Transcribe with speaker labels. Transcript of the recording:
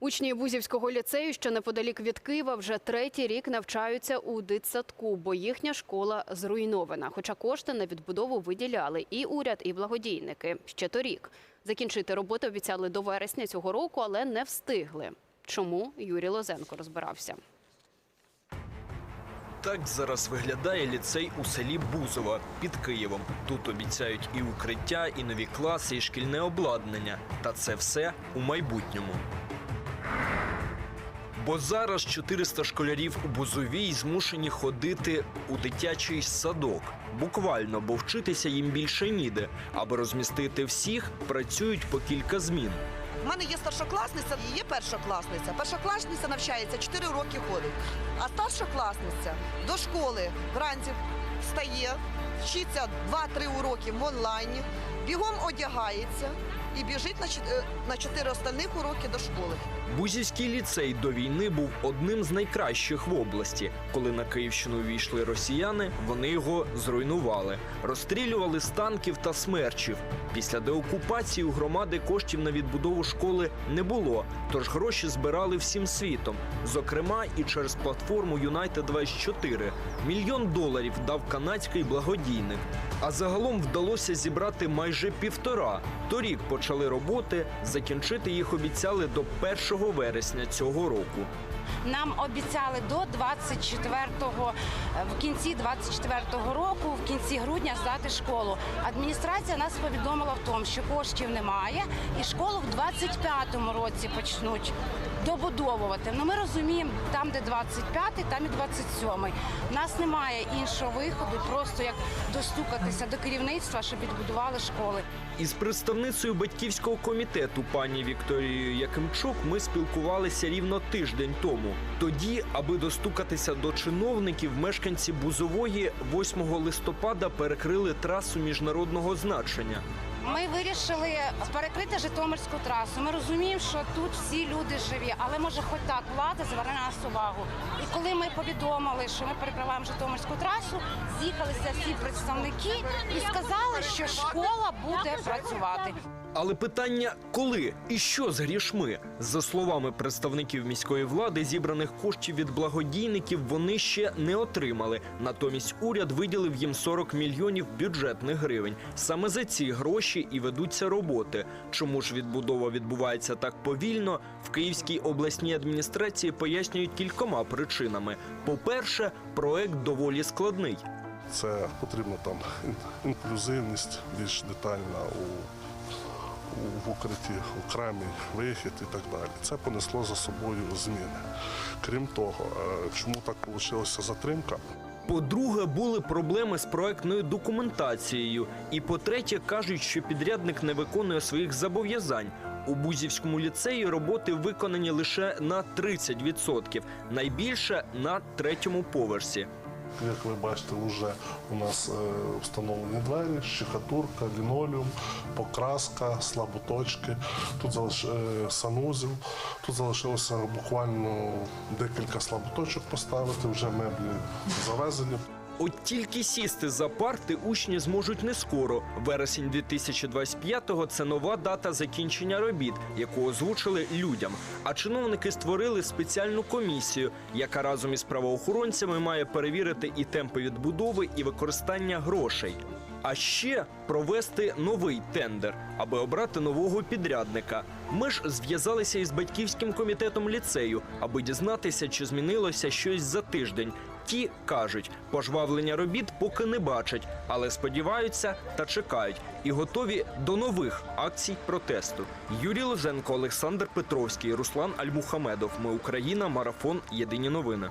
Speaker 1: Учні Бузівського ліцею, що неподалік від Києва, вже третій рік навчаються у дитсадку, бо їхня школа зруйнована. Хоча кошти на відбудову виділяли і уряд, і благодійники ще торік. Закінчити роботи обіцяли до вересня цього року, але не встигли. Чому Юрій Лозенко розбирався?
Speaker 2: Так зараз виглядає ліцей у селі Бузова під Києвом. Тут обіцяють і укриття, і нові класи, і шкільне обладнання. Та це все у майбутньому. Бо зараз 400 школярів у Бузовій змушені ходити у дитячий садок. Буквально, бо вчитися їм більше ніде. Аби розмістити всіх, працюють по кілька змін.
Speaker 3: У мене є старшокласниця і є першокласниця. Першокласниця навчається 4 роки ходить. А старшокласниця до школи вранці встає, вчиться 2-3 уроки в онлайні, бігом одягається і біжить на е, 4 остальних уроки до школи.
Speaker 2: Бузівський ліцей до війни був одним з найкращих в області. Коли на Київщину увійшли росіяни, вони його зруйнували, розстрілювали з танків та смерчів. Після деокупації у громади коштів на відбудову школи не було, тож гроші збирали всім світом. Зокрема, і через платформу United 24 мільйон доларів дав канадський благодійник. А загалом вдалося зібрати майже півтора. Торік почали роботи. Закінчити їх обіцяли до 1 вересня цього року.
Speaker 4: Нам обіцяли до 24-го, е, в кінці 24-го року, в кінці грудня здати школу. Адміністрація нас повідомила в тому, що коштів немає, і школу в 25-му році почнуть добудовувати. Ну ми розуміємо, там, де 25-й, там і 27-й. У нас немає іншого виходу, просто як достукатися до керівництва, щоб відбудували школи.
Speaker 2: Із представницею батьківського комітету пані Вікторією Якимчук ми спілкувалися рівно тиждень тому. Тоді, аби достукатися до чиновників, мешканці Бузової 8 листопада перекрили трасу міжнародного значення.
Speaker 4: Ми вирішили перекрити Житомирську трасу. Ми розуміємо, що тут всі люди живі, але може хоч так влада зверне на нас увагу. І коли ми повідомили, що ми перекриваємо Житомирську трасу, з'їхалися всі представники і сказали, що школа буде працювати.
Speaker 2: Але питання коли і що з грішми? За словами представників міської влади, зібраних коштів від благодійників вони ще не отримали. Натомість уряд виділив їм 40 мільйонів бюджетних гривень. Саме за ці гроші і ведуться роботи. Чому ж відбудова відбувається так повільно? В Київській обласній адміністрації пояснюють кількома причинами. По-перше, проект доволі складний.
Speaker 5: Це потрібна там інклюзивність більш детальна у, в укритті, окремий вихід і так далі. Це понесло за собою зміни. Крім того, е, чому так вийшла затримка?
Speaker 2: По-друге, були проблеми з проектною документацією. І по-третє, кажуть, що підрядник не виконує своїх зобов'язань. У Бузівському ліцеї роботи виконані лише на 30%, найбільше на третьому поверсі.
Speaker 5: Як ви бачите, вже у нас е, встановлені двері, щихатурка, лінолеум, покраска, слаботочки. Тут залиш... е, санузел. Тут залишилося буквально декілька слаботочок поставити, вже меблі завезені.
Speaker 2: От тільки сісти за парти учні зможуть не скоро. Вересень 2025-го – це нова дата закінчення робіт, яку озвучили людям. А чиновники створили спеціальну комісію, яка разом із правоохоронцями має перевірити і темпи відбудови, і використання грошей. А ще провести новий тендер, аби обрати нового підрядника. Ми ж зв'язалися із батьківським комітетом ліцею, аби дізнатися, чи змінилося щось за тиждень. Ті кажуть, пожвавлення робіт поки не бачать, але сподіваються та чекають і готові до нових акцій протесту. Юрій Лозенко, Олександр Петровський, Руслан Альмухамедов. Ми Україна. Марафон. Єдині новини.